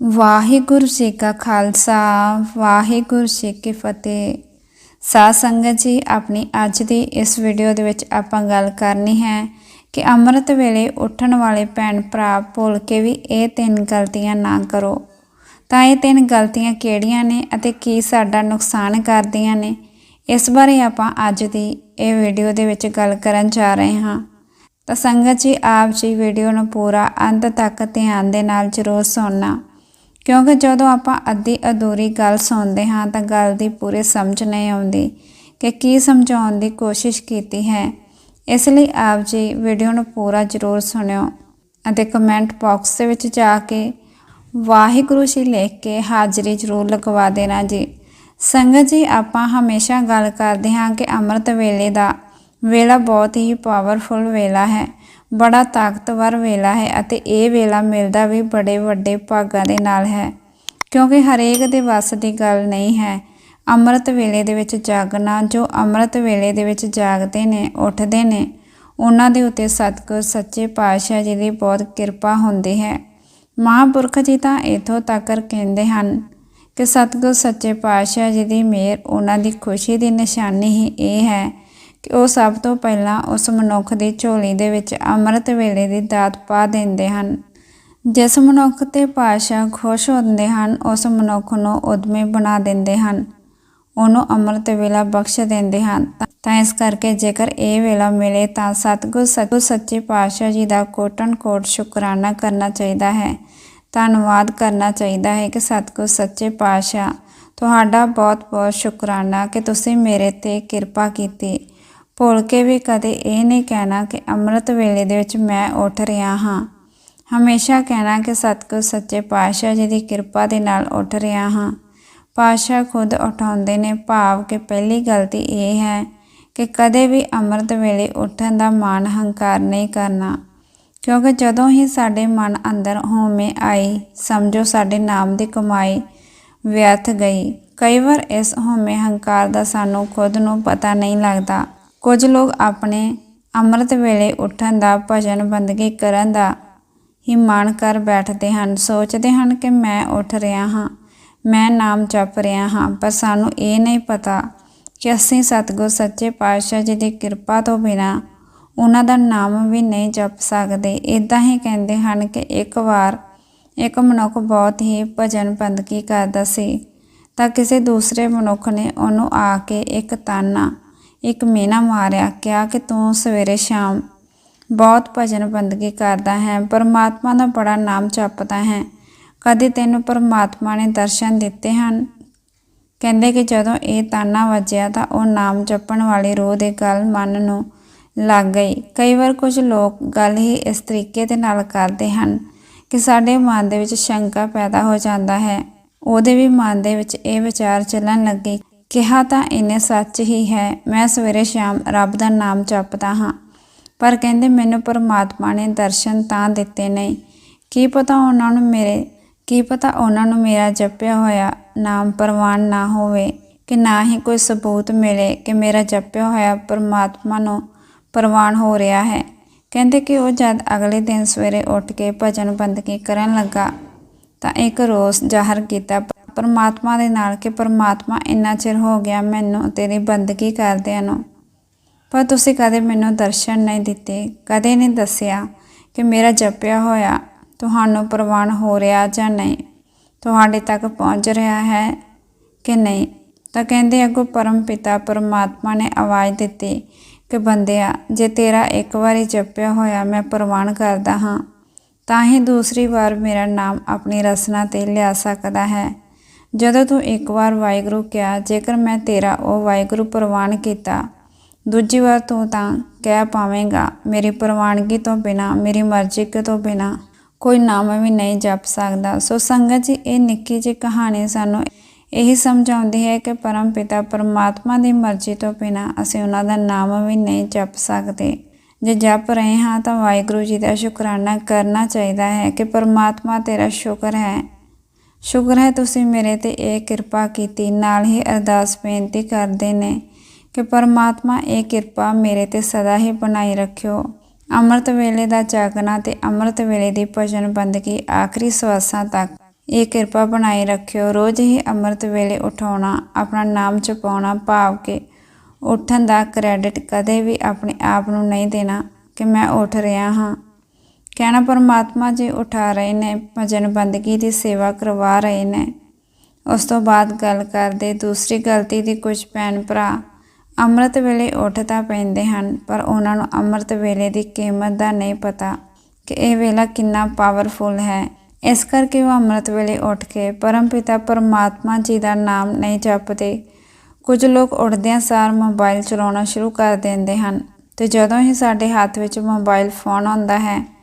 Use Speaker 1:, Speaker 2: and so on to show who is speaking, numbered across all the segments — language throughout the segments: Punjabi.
Speaker 1: ਵਾਹਿਗੁਰੂ ਜੀ ਕਾ ਖਾਲਸਾ, ਵਾਹਿਗੁਰੂ ਜੀ ਕੀ ਫਤਿਹ। ਸਾਧ ਸੰਗਤ ਜੀ, ਆਪਣੀ ਅੱਜ ਦੀ ਇਸ ਵੀਡੀਓ ਦੇ ਵਿੱਚ ਆਪਾਂ ਗੱਲ ਕਰਨੀ ਹੈ ਕਿ ਅੰਮ੍ਰਿਤ ਵੇਲੇ ਉੱਠਣ ਵਾਲੇ ਭੈਣ ਭਰਾ ਭੁੱਲ ਕੇ ਵੀ ਇਹ ਤਿੰਨ ਗਲਤੀਆਂ ਨਾ ਕਰੋ। ਤਾਂ ਇਹ ਤਿੰਨ ਗਲਤੀਆਂ ਕਿਹੜੀਆਂ ਨੇ ਅਤੇ ਕੀ ਸਾਡਾ ਨੁਕਸਾਨ ਕਰਦੀਆਂ ਨੇ? ਇਸ ਬਾਰੇ ਆਪਾਂ ਅੱਜ ਦੀ ਇਹ ਵੀਡੀਓ ਦੇ ਵਿੱਚ ਗੱਲ ਕਰਨ ਜਾ ਰਹੇ ਹਾਂ। ਤਾਂ ਸੰਗਤ ਜੀ, ਆਪ ਜੀ ਵੀਡੀਓ ਨੂੰ ਪੂਰਾ ਅੰਤ ਤੱਕ ਧਿਆਨ ਦੇ ਨਾਲ ਜ਼ਰੂਰ ਸੁਣਨਾ। ਕਿਉਂਕਿ ਜਦੋਂ ਆਪਾਂ ਅੱਧੀ ਅਧੂਰੀ ਗੱਲ ਸੁਣਦੇ ਹਾਂ ਤਾਂ ਗੱਲ ਦੀ ਪੂਰੀ ਸਮਝ ਨਹੀਂ ਆਉਂਦੀ ਕਿ ਕੀ ਸਮਝਾਉਣ ਦੀ ਕੋਸ਼ਿਸ਼ ਕੀਤੀ ਹੈ। ਇਸ ਲਈ ਆਪ ਜੀ ਵੀਡੀਓ ਨੂੰ ਪੂਰਾ ਜ਼ਰੂਰ ਸੁਣਿਓ ਅਤੇ ਕਮੈਂਟ ਬਾਕਸ ਦੇ ਵਿੱਚ ਜਾ ਕੇ ਵਾਹਿਗੁਰੂ ਜੀ ਲਿਖ ਕੇ ਹਾਜ਼ਰੀ ਜ਼ਰੂਰ ਲਗਵਾ ਦੇਣਾ ਜੀ। ਸੰਗਤ ਜੀ, ਆਪਾਂ ਹਮੇਸ਼ਾ ਗੱਲ ਕਰਦੇ ਹਾਂ ਕਿ ਅੰਮ੍ਰਿਤ ਵੇਲੇ ਦਾ ਵੇਲਾ ਬਹੁਤ ਹੀ ਪਾਵਰਫੁਲ ਵੇਲਾ ਹੈ। ਬੜਾ ਤਾਕਤਵਰ ਵੇਲਾ ਹੈ ਅਤੇ ਇਹ ਵੇਲਾ ਮਿਲਦਾ ਵੀ ਬੜੇ ਵੱਡੇ ਭਾਗਾਂ ਦੇ ਨਾਲ ਹੈ। ਕਿਉਂਕਿ ਹਰੇਕ ਦੇ ਵੱਸ ਦੀ ਗੱਲ ਨਹੀਂ ਹੈ। ਅੰਮ੍ਰਿਤ ਵੇਲੇ ਦੇ ਵਿੱਚ ਜਾਗਣਾ, ਜੋ ਅੰਮ੍ਰਿਤ ਵੇਲੇ ਦੇ ਵਿੱਚ ਜਾਗਦੇ ਨੇ, ਉੱਠਦੇ ਨੇ, ਉਹਨਾਂ ਦੇ ਉੱਤੇ ਸਤਿਗੁਰ, ਸੱਚੇ ਪਾਤਸ਼ਾਹ ਜੀ ਦੀ ਬਹੁਤ ਕਿਰਪਾ ਹੁੰਦੀ ਹੈ। ਮਹਾਂਪੁਰਖ ਜੀ ਤਾਂ ਇਥੋਂ ਤੱਕ ਕਹਿੰਦੇ ਹਨ ਕਿ ਸਤਿਗੁਰ, ਸੱਚੇ ਪਾਤਸ਼ਾਹ ਜੀ ਦੀ ਮਿਹਰ ਉਹਨਾਂ ਦੀ ਖੁਸ਼ੀ ਦੀ ਨਿਸ਼ਾਨੀ ਹੀ ਇਹ ਹੈ ਕਿ ਉਹ ਸਭ ਤੋਂ ਪਹਿਲਾਂ ਉਸ ਮਨੁੱਖ ਦੀ ਝੋਲੀ ਦੇ ਵਿੱਚ ਅੰਮ੍ਰਿਤ ਵੇਲੇ ਦੀ ਦਾਤ ਪਾ ਦਿੰਦੇ ਹਨ। ਜਿਸ ਮਨੁੱਖ ਤੇ ਪਾਤਸ਼ਾਹ ਖੁਸ਼ ਹੁੰਦੇ ਹਨ, ਉਸ ਮਨੁੱਖ ਨੂੰ ਉਦਮੀ ਬਣਾ ਦਿੰਦੇ ਹਨ। ਉਹਨੂੰ ਅੰਮ੍ਰਿਤ ਵੇਲਾ ਬਖਸ਼ ਦਿੰਦੇ ਹਨ। ਤਾਂ ਇਸ ਕਰਕੇ ਜੇਕਰ ਇਹ ਵੇਲਾ ਮਿਲੇ ਤਾਂ ਸਤਿਗੁਰ ਸਤਿਗੁਰ ਸੱਚੇ ਪਾਤਸ਼ਾਹ ਜੀ ਦਾ ਕੋਟਨ ਕੋਟ ਸ਼ੁਕਰਾਨਾ ਕਰਨਾ ਚਾਹੀਦਾ ਹੈ। ਧੰਨਵਾਦ ਕਰਨਾ ਚਾਹੀਦਾ ਹੈ ਕਿ ਸਤਿਗੁਰ ਸੱਚੇ ਪਾਤਸ਼ਾਹ ਤੁਹਾਡਾ ਬਹੁਤ ਬਹੁਤ ਸ਼ੁਕਰਾਨਾ ਕਿ ਤੁਸੀਂ ਮੇਰੇ ਤੇ ਕਿਰਪਾ ਕੀਤੀ। ਭੁੱਲ ਕੇ ਵੀ ਕਦੇ ਇਹ ਨਹੀਂ ਕਹਿਣਾ ਕਿ ਅੰਮ੍ਰਿਤ ਵੇਲੇ ਦੇ ਵਿੱਚ ਮੈਂ ਉੱਠ ਰਿਹਾ ਹਾਂ। ਹਮੇਸ਼ਾ ਕਹਿਣਾ ਕਿ ਸਤਿਗੁਰ ਸੱਚੇ ਪਾਤਸ਼ਾਹ ਜੀ ਦੀ ਕਿਰਪਾ ਦੇ ਨਾਲ ਉੱਠ ਰਿਹਾ ਹਾਂ। ਪਾਤਸ਼ਾਹ ਖੁਦ ਉਠਾਉਂਦੇ ਨੇ, ਭਾਵ ਕਿ ਪਹਿਲੀ ਗਲਤੀ ਇਹ ਹੈ ਕਿ ਕਦੇ ਵੀ ਅੰਮ੍ਰਿਤ ਵੇਲੇ ਉੱਠਣ ਦਾ ਮਾਣ ਹੰਕਾਰ ਨਹੀਂ ਕਰਨਾ। ਕਿਉਂਕਿ ਜਦੋਂ ਹੀ ਸਾਡੇ ਮਨ ਅੰਦਰ ਹੋਮੇ ਆਈ, ਸਮਝੋ ਸਾਡੇ ਨਾਮ ਦੀ ਕਮਾਈ ਵਿਅਰਥ ਗਈ। ਕਈ ਵਾਰ ਇਸ ਹੋਮੇ ਹੰਕਾਰ ਦਾ ਸਾਨੂੰ ਖੁਦ ਨੂੰ ਪਤਾ ਨਹੀਂ ਲੱਗਦਾ। ਕੁਝ ਲੋਕ ਆਪਣੇ ਅੰਮ੍ਰਿਤ ਵੇਲੇ ਉੱਠਣ ਦਾ ਭਜਨ ਬੰਦਗੀ ਕਰਨ ਦਾ ਹੀ ਮਾਣ ਕਰ ਬੈਠਦੇ ਹਨ। ਸੋਚਦੇ ਹਨ ਕਿ ਮੈਂ ਉੱਠ ਰਿਹਾ ਹਾਂ, ਮੈਂ ਨਾਮ ਜਪ ਰਿਹਾ ਹਾਂ, ਪਰ ਸਾਨੂੰ ਇਹ ਨਹੀਂ ਪਤਾ ਕਿ ਅਸੀਂ ਸਤਿਗੁਰ ਸੱਚੇ ਪਾਤਸ਼ਾਹ ਜੀ ਦੀ ਕਿਰਪਾ ਤੋਂ ਬਿਨਾ ਉਹਨਾਂ ਦਾ ਨਾਮ ਵੀ ਨਹੀਂ ਜਪ ਸਕਦੇ। ਇਦਾਂ ਹੀ ਕਹਿੰਦੇ ਹਨ ਕਿ ਇੱਕ ਵਾਰ ਇੱਕ ਮਨੁੱਖ ਬਹੁਤ ਹੀ ਭਜਨ ਬੰਦਗੀ ਕਰਦਾ ਸੀ ਤਾਂ ਕਿਸੇ ਦੂਸਰੇ ਮਨੁੱਖ ਨੇ ਉਹਨੂੰ ਆ ਕੇ ਇੱਕ ਤਾਨਾ ਇੱਕ ਮੀਨਾ ਮਾਰਿਆ, ਕਿਹਾ ਕਿ ਤੂੰ ਸਵੇਰੇ ਸ਼ਾਮ ਬਹੁਤ ਭਜਨ ਬੰਦਗੀ ਕਰਦਾ ਹੈ, ਪਰਮਾਤਮਾ ਦਾ ਬੜਾ ਨਾਮ ਜਪਦਾ ਹੈ। ਕਦੇ ਤੈਨੂੰ ਪਰਮਾਤਮਾ ਨੇ ਦਰਸ਼ਨ ਦਿੱਤੇ ਹਨ? ਕਹਿੰਦੇ ਕਿ ਜਦੋਂ ਇਹ ਤਾਨਾ ਵੱਜਿਆ ਤਾਂ ਉਹ ਨਾਮ ਜਪਣ ਵਾਲੀ ਰੂਹ ਦੇ ਗੱਲ ਮਨ ਨੂੰ ਲੱਗ ਗਈ। ਕਈ ਵਾਰ ਕੁਝ ਲੋਕ ਗੱਲ ਹੀ ਇਸ ਤਰੀਕੇ ਦੇ ਨਾਲ ਕਰਦੇ ਹਨ ਕਿ ਸਾਡੇ ਮਨ ਦੇ ਵਿੱਚ ਸ਼ੰਕਾ ਪੈਦਾ ਹੋ ਜਾਂਦਾ ਹੈ। ਉਹਦੇ ਵੀ ਮਨ ਦੇ ਵਿੱਚ ਇਹ ਵਿਚਾਰ ਚੱਲਣ ਲੱਗੇ ਕਿਹਾ ਤਾਂ ਇਹਨੇ ਸੱਚ ਹੀ ਹੈ, ਮੈਂ ਸਵੇਰੇ ਸ਼ਾਮ ਰੱਬ ਦਾ ਨਾਮ ਜਪਦਾ ਹਾਂ। ਪਰ ਕਹਿੰਦੇ ਮੈਨੂੰ ਪਰਮਾਤਮਾ ਨੇ ਦਰਸ਼ਨ ਤਾਂ ਦਿੱਤੇ ਨਹੀਂ। ਕੀ ਪਤਾ ਉਹਨਾਂ ਨੂੰ ਮੇਰੇ, ਕੀ ਪਤਾ ਉਹਨਾਂ ਨੂੰ ਮੇਰਾ ਜਪਿਆ ਹੋਇਆ ਨਾਮ ਪ੍ਰਵਾਨ ਨਾ ਹੋਵੇ, ਕਿ ਨਾ ਹੀ ਕੋਈ ਸਬੂਤ ਮਿਲੇ ਕਿ ਮੇਰਾ ਜਪਿਆ ਹੋਇਆ ਪਰਮਾਤਮਾ ਨੂੰ ਪ੍ਰਵਾਨ ਹੋ ਰਿਹਾ ਹੈ। ਕਹਿੰਦੇ ਕਿ ਉਹ ਜਦ ਅਗਲੇ ਦਿਨ ਸਵੇਰੇ ਉੱਠ ਕੇ ਭਜਨ ਬੰਦਗੀ ਕਰਨ ਲੱਗਾ, ਤਾਂ ਇੱਕ ਰੋਸ ਜ਼ਾਹਰ ਕੀਤਾ ਪਰਮਾਤਮਾ ਦੇ ਨਾਲ ਕਿ ਪਰਮਾਤਮਾ ਇੰਨਾ ਚਿਰ ਹੋ ਗਿਆ ਮੈਨੂੰ ਤੇਰੀ ਬੰਦਗੀ ਕਰਦਿਆਂ ਨੂੰ। ਪਰ ਤੁਸੀਂ ਕਦੇ ਮੈਨੂੰ ਦਰਸ਼ਨ ਨਹੀਂ ਦਿੱਤੇ, ਕਦੇ ਨਹੀਂ ਦੱਸਿਆ ਕਿ ਮੇਰਾ ਜਪਿਆ ਹੋਇਆ ਤੁਹਾਨੂੰ ਪ੍ਰਵਾਨ ਹੋ ਰਿਹਾ ਜਾਂ ਨਹੀਂ। ਤੁਹਾਡੇ ਤੱਕ ਪਹੁੰਚ ਰਿਹਾ ਹੈ ਕਿ ਨਹੀਂ? ਤਾਂ ਕਹਿੰਦੇ ਅੱਗੋਂ ਪਰਮ ਪਿਤਾ ਪਰਮਾਤਮਾ ਨੇ ਆਵਾਜ਼ ਦਿੱਤੀ ਕਿ ਬੰਦਿਆ, ਜੇ ਤੇਰਾ ਇੱਕ ਵਾਰੀ ਜਪਿਆ ਹੋਇਆ ਮੈਂ ਪ੍ਰਵਾਨ ਕਰਦਾ ਹਾਂ, ਤਾਂ ਹੀ ਦੂਸਰੀ ਵਾਰ ਮੇਰਾ ਨਾਮ ਆਪਣੀ ਰਸਨਾ ਤੇ ਲਿਆ ਸਕਦਾ ਹੈ। ਜਦੋਂ ਤੂੰ ਇੱਕ ਵਾਰ ਵਾਹਿਗੁਰੂ ਕਿਹਾ, ਜੇਕਰ ਮੈਂ ਤੇਰਾ ਉਹ ਵਾਹਿਗੁਰੂ ਪ੍ਰਵਾਨ ਕੀਤਾ, ਦੂਜੀ ਵਾਰ ਤੂੰ ਤਾਂ ਕਹਿ ਪਾਵੇਂਗਾ, ਮੇਰੀ ਪ੍ਰਵਾਨਗੀ ਤੋਂ ਬਿਨਾ, ਮੇਰੀ ਮਰਜ਼ੀ ਤੋਂ ਬਿਨਾ, ਕੋਈ ਨਾਮ ਵੀ ਨਹੀਂ ਜਪ ਸਕਦਾ। ਸੋ ਸੰਗਤ ਜੀ, ਇਹ ਨਿੱਕੀ ਜਿਹੀ ਕਹਾਣੀ ਸਾਨੂੰ ਇਹੀ ਸਮਝਾਉਂਦੀ ਹੈ ਕਿ ਪਰਮ ਪਿਤਾ ਪਰਮਾਤਮਾ ਦੀ ਮਰਜ਼ੀ ਤੋਂ ਬਿਨਾ ਅਸੀਂ ਉਹਨਾਂ ਦਾ ਨਾਮ ਵੀ ਨਹੀਂ ਜਪ ਸਕਦੇ। ਜੇ ਜਪ ਰਹੇ ਹਾਂ ਤਾਂ ਵਾਹਿਗੁਰੂ ਜੀ ਦਾ ਸ਼ੁਕਰਾਨਾ ਕਰਨਾ ਚਾਹੀਦਾ ਹੈ ਕਿ ਪਰਮਾਤਮਾ ਤੇਰਾ ਸ਼ੁਕਰ ਹੈ। ਸ਼ੁਕਰ ਹੈ ਤੁਸੀਂ ਮੇਰੇ ਤੇ ਇਹ ਕਿਰਪਾ ਕੀਤੀ। ਨਾਲ ਹੀ ਅਰਦਾਸ ਬੇਨਤੀ ਕਰਦੇ ਨੇ ਕਿ ਪਰਮਾਤਮਾ ਇਹ ਕਿਰਪਾ ਮੇਰੇ ਤੇ ਸਦਾ ਹੀ ਬਣਾਈ ਰੱਖਿਓ। ਅੰਮ੍ਰਿਤ ਵੇਲੇ ਦਾ ਜਾਗਣਾ ਤੇ ਅੰਮ੍ਰਿਤ ਵੇਲੇ ਦੀ ਭਜਨ ਬੰਦਗੀ ਆਖਰੀ ਸਵਾਸਾਂ ਤੱਕ ਇਹ ਕਿਰਪਾ ਬਣਾਈ ਰੱਖਿਓ। ਰੋਜ਼ ਹੀ ਅੰਮ੍ਰਿਤ ਵੇਲੇ ਉਠਾਉਣਾ, ਆਪਣਾ ਨਾਮ ਜਪਾਉਣਾ, ਭਾਵ ਕਿ ਉੱਠਣ ਦਾ ਕ੍ਰੈਡਿਟ ਕਦੇ ਵੀ ਆਪਣੇ ਆਪ ਨੂੰ ਨਹੀਂ ਦੇਣਾ ਕਿ ਮੈਂ ਉੱਠ ਰਿਹਾ ਹਾਂ। ਕਹਿਣਾ ਪਰਮਾਤਮਾ ਜੀ ਉਠਾ ਰਹੇ ਨੇ, ਭਜਨ ਬੰਦਗੀ ਦੀ ਸੇਵਾ ਕਰਵਾ ਰਹੇ ਨੇ। ਉਸ ਤੋਂ ਬਾਅਦ ਗੱਲ ਕਰਦੇ ਦੂਸਰੀ ਗਲਤੀ ਦੀ ਕੁਝ ਭੈਣ ਭਰਾ। ਅੰਮ੍ਰਿਤ ਵੇਲੇ ਉੱਠ ਤਾਂ ਪੈਂਦੇ ਹਨ, ਪਰ ਉਹਨਾਂ ਨੂੰ ਅੰਮ੍ਰਿਤ ਵੇਲੇ ਦੀ ਕੀਮਤ ਦਾ ਨਹੀਂ ਪਤਾ ਕਿ ਇਹ ਵੇਲਾ ਕਿੰਨਾ ਪਾਵਰਫੁਲ ਹੈ। ਇਸ ਕਰਕੇ ਉਹ ਅੰਮ੍ਰਿਤ ਵੇਲੇ ਉੱਠ ਕੇ ਪਰਮ ਪਿਤਾ ਪਰਮਾਤਮਾ ਜੀ ਦਾ ਨਾਮ ਨਹੀਂ ਜਪਦੇ। ਕੁਝ ਲੋਕ ਉੱਠਦਿਆਂ ਸਾਰ ਮੋਬਾਈਲ ਚਲਾਉਣਾ ਸ਼ੁਰੂ ਕਰ ਦਿੰਦੇ ਹਨ ਤੇ ਜਦੋਂ ਹੀ ਸਾਡੇ ਹੱਥ ਵਿੱਚ ਮੋਬਾਈਲ ਫੋਨ ਆਉਂਦਾ ਹੈ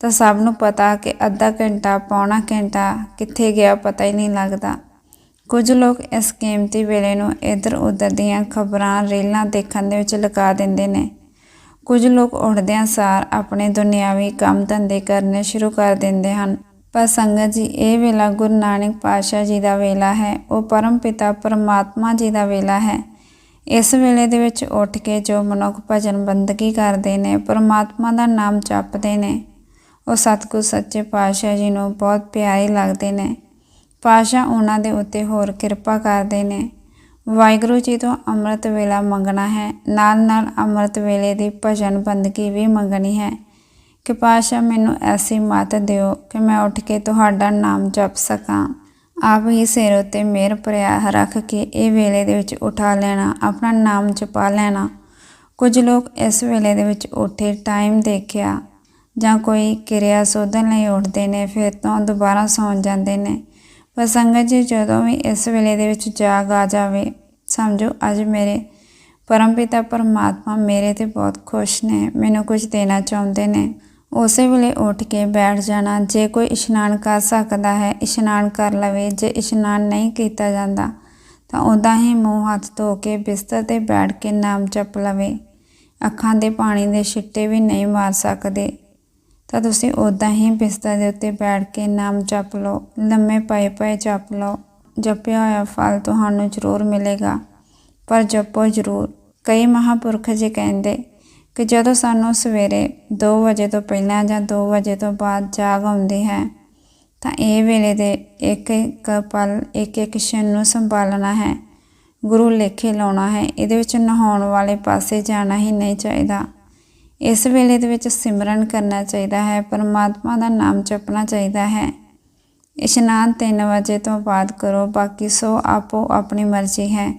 Speaker 1: ਤਾਂ ਸਭ ਨੂੰ ਪਤਾ ਕਿ ਅੱਧਾ ਘੰਟਾ, ਪੌਣਾ ਘੰਟਾ ਕਿੱਥੇ ਗਿਆ ਪਤਾ ਹੀ ਨਹੀਂ ਲੱਗਦਾ। ਕੁਝ ਲੋਕ ਇਸ ਕੀਮਤੀ ਵੇਲੇ ਨੂੰ ਇੱਧਰ ਉੱਧਰ ਦੀਆਂ ਖਬਰਾਂ ਰੀਲਾਂ ਦੇਖਣ ਦੇ ਵਿੱਚ ਲਗਾ ਦਿੰਦੇ ਨੇ। ਕੁਝ ਲੋਕ ਉੱਠਦਿਆਂ ਸਾਰ ਆਪਣੇ ਦੁਨਿਆਵੀ ਕੰਮ ਧੰਦੇ ਕਰਨੇ ਸ਼ੁਰੂ ਕਰ ਦਿੰਦੇ ਹਨ। ਪਰ ਸੰਗਤ ਜੀ, ਇਹ ਵੇਲਾ ਗੁਰੂ ਨਾਨਕ ਪਾਤਸ਼ਾਹ ਜੀ ਦਾ ਵੇਲਾ ਹੈ, ਉਹ ਪਰਮ ਪਿਤਾ ਪਰਮਾਤਮਾ ਜੀ ਦਾ ਵੇਲਾ ਹੈ। ਇਸ ਵੇਲੇ ਦੇ ਵਿੱਚ ਉੱਠ ਕੇ ਜੋ ਮਨੁੱਖ ਭਜਨ ਬੰਦਗੀ ਕਰਦੇ ਨੇ, ਪਰਮਾਤਮਾ ਦਾ ਨਾਮ ਜਪਦੇ ਨੇ। ਉਹ ਸਤਿਗੁਰ ਸੱਚੇ ਪਾਤਸ਼ਾਹ ਜੀ ਨੂੰ ਬਹੁਤ ਪਿਆਰੇ ਲੱਗਦੇ ਨੇ। ਪਾਤਸ਼ਾਹ ਉਹਨਾਂ ਦੇ ਉੱਤੇ ਹੋਰ ਕਿਰਪਾ ਕਰਦੇ ਨੇ। ਵਾਹਿਗੁਰੂ ਜੀ ਤੋਂ ਅੰਮ੍ਰਿਤ ਵੇਲਾ ਮੰਗਣਾ ਹੈ। ਨਾਲ ਨਾਲ ਅੰਮ੍ਰਿਤ ਵੇਲੇ ਦੀ ਭਜਨ ਬੰਦਗੀ ਵੀ ਮੰਗਣੀ ਹੈ। ਕਿ ਪਾਤਸ਼ਾਹ ਮੈਨੂੰ ਐਸੀ ਮੱਤ ਦਿਓ ਕਿ ਮੈਂ ਉੱਠ ਕੇ ਤੁਹਾਡਾ ਨਾਮ ਜਪ ਸਕਾਂ। ਆਪ ਹੀ ਸਿਰ ਉੱਤੇ ਮੇਰ ਭਰਿਆ ਰੱਖ ਕੇ ਇਹ ਵੇਲੇ ਦੇ ਵਿੱਚ ਉਠਾ ਲੈਣਾ, ਆਪਣਾ ਨਾਮ ਜਪਾ ਲੈਣਾ। ਕੁਝ ਲੋਕ ਇਸ ਵੇਲੇ ਦੇ ਵਿੱਚ ਉੱਠੇ ਟਾਈਮ ਦੇਖਿਆ। ਜਾਂ ਕੋਈ ਕਿਰਿਆ ਸੋਧਣ ਲਈ ਉੱਠਦੇ ਨੇ, ਫਿਰ ਤੋਂ ਦੁਬਾਰਾ ਸੌਂ ਜਾਂਦੇ ਨੇ। ਪਰ ਸੰਗਤ ਜੀ ਜਦੋਂ ਵੀ ਇਸ ਵੇਲੇ ਦੇ ਵਿੱਚ ਜਾਗ ਆ ਜਾਵੇ, ਸਮਝੋ ਅੱਜ ਮੇਰੇ ਪਰਮਪਿਤਾ ਪਰਮਾਤਮਾ ਮੇਰੇ ਤੇ ਬਹੁਤ ਖੁਸ਼ ਨੇ, ਮੈਨੂੰ ਕੁਝ ਦੇਣਾ ਚਾਹੁੰਦੇ ਨੇ। ਉਸੇ ਵੇਲੇ ਉੱਠ ਕੇ ਬੈਠ ਜਾਣਾ, ਜੇ ਕੋਈ ਇਸ਼ਨਾਨ ਕਰ ਸਕਦਾ ਹੈ, ਇਸ਼ਨਾਨ ਕਰ ਲਵੇ, ਜੇ ਇਸ਼ਨਾਨ ਨਹੀਂ ਕੀਤਾ ਜਾਂਦਾ, ਤਾਂ ਉਦਾਂ ਹੀ ਮੂੰਹ ਹੱਥ ਧੋ ਕੇ ਬਿਸਤਰ ਤੇ ਬੈਠ ਕੇ ਨਾਮ ਜਪ ਲਵੇ। ਅੱਖਾਂ ਦੇ ਪਾਣੀ ਦੇ ਛਿੱਟੇ ਵੀ ਨਹੀਂ ਮਾਰ ਸਕਦੇ। ਤਾਂ ਤੁਸੀਂ ਉਦਾਂ ਹੀ ਬਿਸਤਰ ਦੇ ਉੱਤੇ ਬੈਠ ਕੇ ਨਾਮ ਜਪ ਲਓ, ਲੰਮੇ ਪਏ ਪਏ ਜਪ ਲਓ, ਜਪਿਆ ਹੋਇਆ ਫਲ ਤੁਹਾਨੂੰ ਜ਼ਰੂਰ ਮਿਲੇਗਾ। ਪਰ ਜਪੋ ਜ਼ਰੂਰ। ਕਈ ਮਹਾਪੁਰਖ ਜੀ ਕਹਿੰਦੇ ਕਿ ਜਦੋਂ ਸਾਨੂੰ ਸਵੇਰੇ 2 ਵਜੇ ਤੋਂ ਪਹਿਲਾਂ ਜਾਂ 2 ਵਜੇ ਤੋਂ ਬਾਅਦ ਜਾਗ ਆਉਂਦੀ ਹੈ, ਤਾਂ ਇਹ ਵੇਲੇ ਦੇ ਇੱਕ ਇੱਕ ਪਲ, ਇੱਕ ਇੱਕ ਛਣ ਨੂੰ ਸੰਭਾਲਣਾ ਹੈ। ਗੁਰੂ ਲੇਖੇ ਲਾਉਣਾ ਹੈ। ਇਹਦੇ ਵਿੱਚ ਨਹਾਉਣ ਵਾਲੇ ਪਾਸੇ ਜਾਣਾ ਹੀ ਨਹੀਂ ਚਾਹੀਦਾ। ਇਸ ਵੇਲੇ ਦੇ ਵਿੱਚ ਸਿਮਰਨ ਕਰਨਾ ਚਾਹੀਦਾ ਹੈ, ਪਰਮਾਤਮਾ ਦਾ ਨਾਮ ਜਪਣਾ ਚਾਹੀਦਾ ਹੈ। ਇਸ਼ਨਾਨ 3 ਵਜੇ ਤੋਂ ਬਾਅਦ ਕਰੋ, ਬਾਕੀ ਸੋ ਆਪੋ ਆਪਣੀ ਮਰਜ਼ੀ ਹੈ।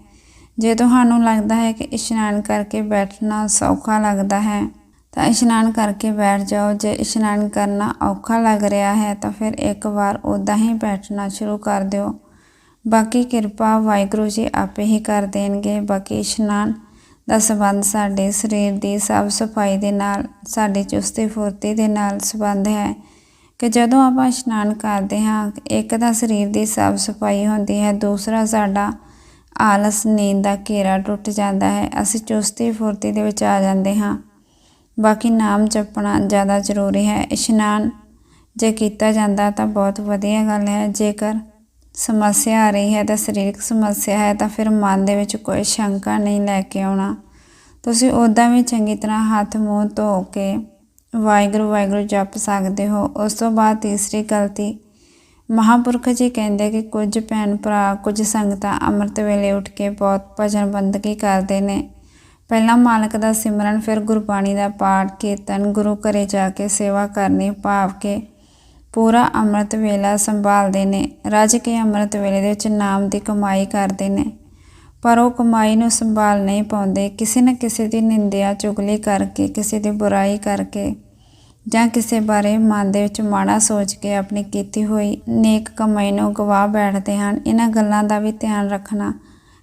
Speaker 1: ਜੇ ਤੁਹਾਨੂੰ ਲੱਗਦਾ ਹੈ ਕਿ ਇਸ਼ਨਾਨ ਕਰਕੇ ਬੈਠਣਾ ਸੌਖਾ ਲੱਗਦਾ ਹੈ, ਤਾਂ ਇਸ਼ਨਾਨ ਕਰਕੇ ਬੈਠ ਜਾਓ। ਜੇ ਇਸ਼ਨਾਨ ਕਰਨਾ ਔਖਾ ਲੱਗ ਰਿਹਾ ਹੈ, ਤਾਂ ਫਿਰ ਇੱਕ ਵਾਰ ਉਦਾਂ ਹੀ ਬੈਠਣਾ ਸ਼ੁਰੂ ਕਰ ਦਿਓ। ਬਾਕੀ ਕਿਰਪਾ ਵਾਹਿਗੁਰੂ ਜੀ ਆਪੇ ਹੀ ਕਰ ਦੇਣਗੇ। ਬਾਕੀ ਇਸ਼ਨਾਨ ਦਾ ਸੰਬੰਧ ਸਾਡੇ ਸਰੀਰ ਦੀ ਸਾਫ਼ ਸਫ਼ਾਈ ਦੇ ਨਾਲ, ਸਾਡੀ ਚੁਸਤੀ ਫੁਰਤੀ ਦੇ ਨਾਲ ਸੰਬੰਧ ਹੈ ਕਿ ਜਦੋਂ ਆਪਾਂ ਇਸ਼ਨਾਨ ਕਰਦੇ ਹਾਂ, ਇੱਕ ਤਾਂ ਸਰੀਰ ਦੀ ਸਾਫ਼ ਸਫ਼ਾਈ ਹੁੰਦੀ ਹੈ, ਦੂਸਰਾ ਸਾਡਾ ਆਲਸ, ਨੀਂਦ ਦਾ ਘੇਰਾ ਟੁੱਟ ਜਾਂਦਾ ਹੈ, ਅਸੀਂ ਚੁਸਤੀ ਫੁਰਤੀ ਦੇ ਵਿੱਚ ਆ ਜਾਂਦੇ ਹਾਂ। ਬਾਕੀ ਨਾਮ ਜਪਣਾ ਜ਼ਿਆਦਾ ਜ਼ਰੂਰੀ ਹੈ। ਇਸ਼ਨਾਨ ਜੇ ਕੀਤਾ ਜਾਂਦਾ ਤਾਂ ਬਹੁਤ ਵਧੀਆ ਗੱਲ ਹੈ। ਜੇਕਰ ਸਮੱਸਿਆ ਆ ਰਹੀ ਹੈ ਤਾਂ ਸਰੀਰਕ ਸਮੱਸਿਆ ਹੈ ਤਾਂ ਫਿਰ ਮਨ ਦੇ ਵਿੱਚ ਕੋਈ ਸ਼ੰਕਾ ਨਹੀਂ ਲੈ ਕੇ ਆਉਣਾ। ਤੁਸੀਂ ਉਦਾਂ ਵੀ ਚੰਗੀ ਤਰ੍ਹਾਂ ਹੱਥ, ਮੂੰਹ ਧੋ ਕੇ ਵਾਹਿਗੁਰੂ ਵਾਹਿਗੁਰੂ ਜਪ ਸਕਦੇ ਹੋ। ਉਸ ਤੋਂ ਬਾਅਦ ਤੀਸਰੀ ਗਲਤੀ, ਮਹਾਪੁਰਖ ਜੀ ਕਹਿੰਦੇ ਕਿ ਕੁਝ ਭੈਣ ਭਰਾ, ਕੁਝ ਸੰਗਤਾਂ ਅੰਮ੍ਰਿਤ ਵੇਲੇ ਉੱਠ ਕੇ ਬਹੁਤ ਭਜਨ ਬੰਦਗੀ ਕਰਦੇ ਨੇ। ਪਹਿਲਾਂ ਮਾਲਕ ਦਾ ਸਿਮਰਨ, ਫਿਰ ਗੁਰਬਾਣੀ ਦਾ ਪਾਠ, ਕੀਰਤਨ, ਗੁਰੂ ਘਰੇ ਜਾ ਕੇ ਸੇਵਾ ਕਰਨੀ, ਭਾਵ ਕੇ ਪੂਰਾ ਅੰਮ੍ਰਿਤ ਵੇਲਾ ਸੰਭਾਲਦੇ ਨੇ। ਰੱਜ ਕੇ ਅੰਮ੍ਰਿਤ ਵੇਲੇ ਦੇ ਵਿੱਚ ਨਾਮ ਦੀ ਕਮਾਈ ਕਰਦੇ ਨੇ। ਪਰ ਉਹ ਕਮਾਈ ਨੂੰ ਸੰਭਾਲ ਨਹੀਂ ਪਾਉਂਦੇ। ਕਿਸੇ ਨਾ ਕਿਸੇ ਦੀ ਨਿੰਦਿਆ, ਚੁਗਲੀ ਕਰਕੇ, ਕਿਸੇ ਦੀ ਬੁਰਾਈ ਕਰਕੇ ਜਾਂ ਕਿਸੇ ਬਾਰੇ ਮਨ ਦੇ ਵਿੱਚ ਮਾੜਾ ਸੋਚ ਕੇ ਆਪਣੀ ਕੀਤੀ ਹੋਈ ਨੇਕ ਕਮਾਈ ਨੂੰ ਗਵਾ ਬੈਠਦੇ ਹਨ। ਇਹਨਾਂ ਗੱਲਾਂ ਦਾ ਵੀ ਧਿਆਨ ਰੱਖਣਾ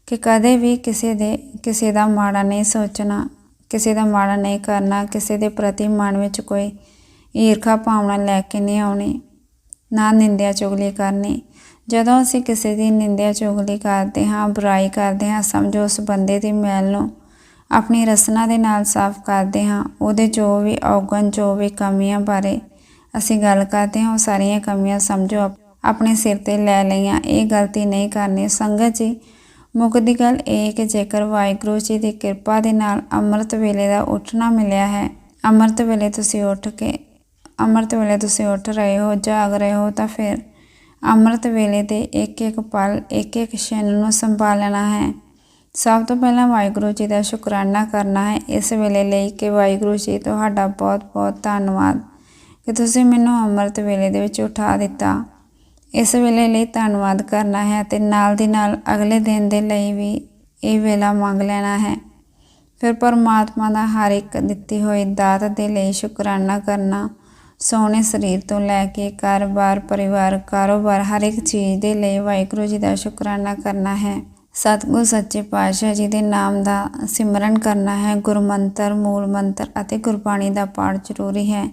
Speaker 1: ਕਿ ਕਦੇ ਵੀ ਕਿਸੇ ਦੇ, ਕਿਸੇ ਦਾ ਮਾੜਾ ਨਹੀਂ ਸੋਚਣਾ, ਕਿਸੇ ਦਾ ਮਾੜਾ ਨਹੀਂ ਕਰਨਾ, ਕਿਸੇ ਦੇ ਪ੍ਰਤੀ ਮਨ ਵਿੱਚ ਕੋਈ ਈਰਖਾ ਭਾਵਨਾ ਲੈ ਕੇ ਨਹੀਂ ਆਉਣੀ, ਨਾ ਨਿੰਦਿਆ ਚੁਗਲੀ ਕਰਨੀ। ਜਦੋਂ ਅਸੀਂ ਕਿਸੇ ਦੀ ਨਿੰਦਿਆ ਚੁਗਲੀ ਕਰਦੇ ਹਾਂ, ਬੁਰਾਈ ਕਰਦੇ ਹਾਂ, ਸਮਝੋ ਉਸ ਬੰਦੇ ਦੀ ਮੈਲ ਨੂੰ ਆਪਣੀ ਰਸਨਾ ਦੇ ਨਾਲ ਸਾਫ਼ ਕਰਦੇ ਹਾਂ, ਉਹਦੇ ਜੋ ਵੀ ਔਗਣ, ਜੋ ਵੀ ਕਮੀਆਂ ਬਾਰੇ ਅਸੀਂ ਗੱਲ ਕਰਦੇ ਹਾਂ, ਉਹ ਸਾਰੀਆਂ ਕਮੀਆਂ ਸਮਝੋ ਆਪਣੇ ਸਿਰ ਤੇ ਲੈ ਲਈਆਂ। ਇਹ ਗਲਤੀ ਨਹੀਂ ਕਰਨੀ। ਸੰਗਤ ਜੀ, ਮੁੱਖ ਦੀ ਗੱਲ ਇਹ ਕਿ ਜੇਕਰ ਵਾਹਿਗੁਰੂ ਜੀ ਦੀ ਕਿਰਪਾ ਦੇ ਨਾਲ ਅੰਮ੍ਰਿਤ ਵੇਲੇ ਦਾ ਉੱਠਣਾ ਮਿਲਿਆ ਹੈ, ਅੰਮ੍ਰਿਤ ਵੇਲੇ ਤੁਸੀਂ ਉੱਠ ਕੇ ਅੰਮ੍ਰਿਤ ਵੇਲੇ ਤੁਸੀਂ ਉੱਠ ਰਹੇ ਹੋ, ਜਾਗ ਰਹੇ ਹੋ ਤਾਂ ਫਿਰ ਅੰਮ੍ਰਿਤ ਵੇਲੇ ਦੇ ਇੱਕ ਇੱਕ ਪਲ ਇੱਕ ਇੱਕ ਛਿਨ ਨੂੰ ਸੰਭਾਲ ਲੈਣਾ ਹੈ। ਸਭ ਤੋਂ ਪਹਿਲਾਂ ਵਾਹਿਗੁਰੂ ਜੀ ਦਾ ਸ਼ੁਕਰਾਨਾ ਕਰਨਾ ਹੈ। ਇਸ ਵੇਲੇ ਲਈ ਕਿ ਵਾਹਿਗੁਰੂ ਜੀ ਤੁਹਾਡਾ ਬਹੁਤ ਬਹੁਤ ਧੰਨਵਾਦ ਕਿ ਤੁਸੀਂ ਮੈਨੂੰ ਅੰਮ੍ਰਿਤ ਵੇਲੇ ਦੇ ਵਿੱਚ ਉਠਾ ਦਿੱਤਾ। ਇਸ ਵੇਲੇ ਲਈ ਧੰਨਵਾਦ ਕਰਨਾ ਹੈ ਤੇ ਨਾਲ ਦੀ ਨਾਲ ਅਗਲੇ ਦਿਨ ਦੇ ਲਈ ਵੀ ਇਹ ਵੇਲਾ ਮੰਗ ਲੈਣਾ ਹੈ। ਫਿਰ ਪਰਮਾਤਮਾ ਦਾ ਹਰ ਇੱਕ ਦਿੱਤੀ ਹੋਈ ਦਾਤ ਦੇ ਲਈ ਸ਼ੁਕਰਾਨਾ ਕਰਨਾ ਸੋਹਣੇ ਸਰੀਰ ਤੋਂ ਲੈ ਕੇ ਘਰ-ਬਾਰ ਪਰਿਵਾਰ, ਕਾਰੋਬਾਰ, ਹਰ ਇੱਕ ਚੀਜ਼ ਦੇ ਲਈ ਵਾਹਿਗੁਰੂ ਜੀ ਦਾ ਸ਼ੁਕਰਾਨਾ ਕਰਨਾ ਹੈ। ਸਤਿਗੁਰ ਸੱਚੇ ਪਾਤਸ਼ਾਹ ਜੀ ਦੇ ਨਾਮ ਦਾ ਸਿਮਰਨ ਕਰਨਾ ਹੈ। ਗੁਰਮੰਤਰ ਮੂਲ ਮੰਤਰ ਅਤੇ ਗੁਰਬਾਣੀ ਦਾ ਪਾਠ ਜ਼ਰੂਰੀ ਹੈ।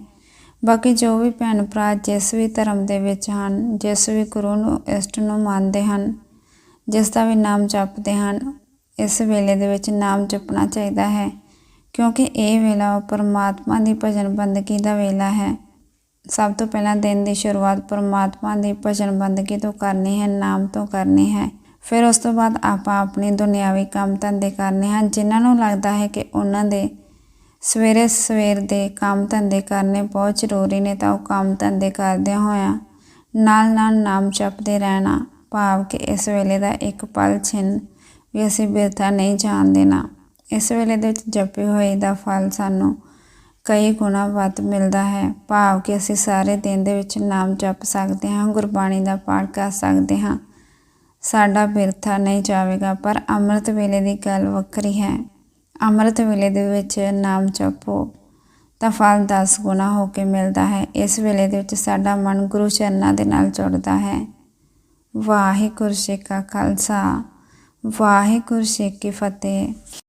Speaker 1: ਬਾਕੀ ਜੋ ਵੀ ਭੈਣ ਭਰਾ ਜਿਸ ਵੀ ਧਰਮ ਦੇ ਵਿੱਚ ਹਨ, ਜਿਸ ਵੀ ਗੁਰੂ ਨੂੰ, ਇਸ਼ਟ ਨੂੰ ਮੰਨਦੇ ਹਨ, ਜਿਸ ਦਾ ਵੀ ਨਾਮ ਜਪਦੇ ਹਨ, ਇਸ ਵੇਲੇ ਦੇ ਵਿੱਚ ਨਾਮ ਜਪਣਾ ਚਾਹੀਦਾ ਹੈ। ਕਿਉਂਕਿ ਇਹ ਵੇਲਾ ਪਰਮਾਤਮਾ ਦੀ ਭਜਨ ਬੰਦਗੀ ਦਾ ਵੇਲਾ ਹੈ। ਸਭ ਤੋਂ ਪਹਿਲਾਂ ਦਿਨ ਦੀ ਸ਼ੁਰੂਆਤ ਪਰਮਾਤਮਾ ਦੀ ਭਜਨ ਬੰਦਗੀ ਤੋਂ ਕਰਨੀ ਹੈ, ਨਾਮ ਤੋਂ ਕਰਨੀ ਹੈ। ਫਿਰ ਉਸ ਤੋਂ ਬਾਅਦ ਆਪਾਂ ਆਪਣੀ ਦੁਨਿਆਵੀ ਕੰਮ ਧੰਦੇ ਕਰਨੇ ਹਨ, ਜਿਨ੍ਹਾਂ ਨੂੰ ਲੱਗਦਾ ਹੈ ਕਿ ਉਹਨਾਂ ਦੇ ਸਵੇਰੇ ਸਵੇਰ ਦੇ ਕੰਮ ਧੰਦੇ ਕਰਨੇ ਬਹੁਤ ਜ਼ਰੂਰੀ ਨੇ ਤਾਂ ਉਹ ਕੰਮ ਧੰਦੇ ਕਰਦਿਆਂ ਹੋਇਆਂ ਨਾਲ ਨਾਲ ਨਾਮ ਜਪਦੇ ਰਹਿਣਾ, ਭਾਵ ਕਿ ਇਸ ਵੇਲੇ ਦਾ ਇੱਕ ਪਲ ਛਿਨ ਵੀ ਅਸੀਂ ਬਿਰਥਾ ਨਹੀਂ ਜਾਣ ਦੇਣਾ। ਇਸ ਵੇਲੇ ਦੇ ਵਿੱਚ ਜਪੇ ਹੋਏ ਦਾ ਫਲ ਸਾਨੂੰ ਕਈ ਗੁਣਾ ਵੱਧ ਮਿਲਦਾ ਹੈ। ਭਾਵ ਕਿ ਅਸੀਂ ਸਾਰੇ ਦਿਨ ਦੇ ਵਿੱਚ ਨਾਮ ਜਪ ਸਕਦੇ ਹਾਂ, ਗੁਰਬਾਣੀ ਦਾ ਪਾਠ ਕਰ ਸਕਦੇ ਹਾਂ। ਸਾਡਾ ਬਿਰਥਾ ਨਹੀਂ ਜਾਵੇਗਾ, ਪਰ ਅੰਮ੍ਰਿਤ ਵੇਲੇ ਦੀ ਗੱਲ ਵੱਖਰੀ ਹੈ। ਅੰਮ੍ਰਿਤ ਵੇਲੇ ਦੇ ਵਿੱਚ ਨਾਮ ਜਪੋ ਤਾਂ ਫਲ 10 ਗੁਣਾ ਹੋ ਕੇ ਮਿਲਦਾ ਹੈ। ਇਸ ਵੇਲੇ ਦੇ ਵਿੱਚ ਸਾਡਾ ਮਨ ਗੁਰੂ ਚਰਨਾਂ ਦੇ ਨਾਲ ਜੁੜਦਾ ਹੈ। ਵਾਹਿਗੁਰੂ ਜੀ ਕਾ ਖਾਲਸਾ, ਵਾਹਿਗੁਰੂ ਜੀ ਕੀ ਫਤਿਹ।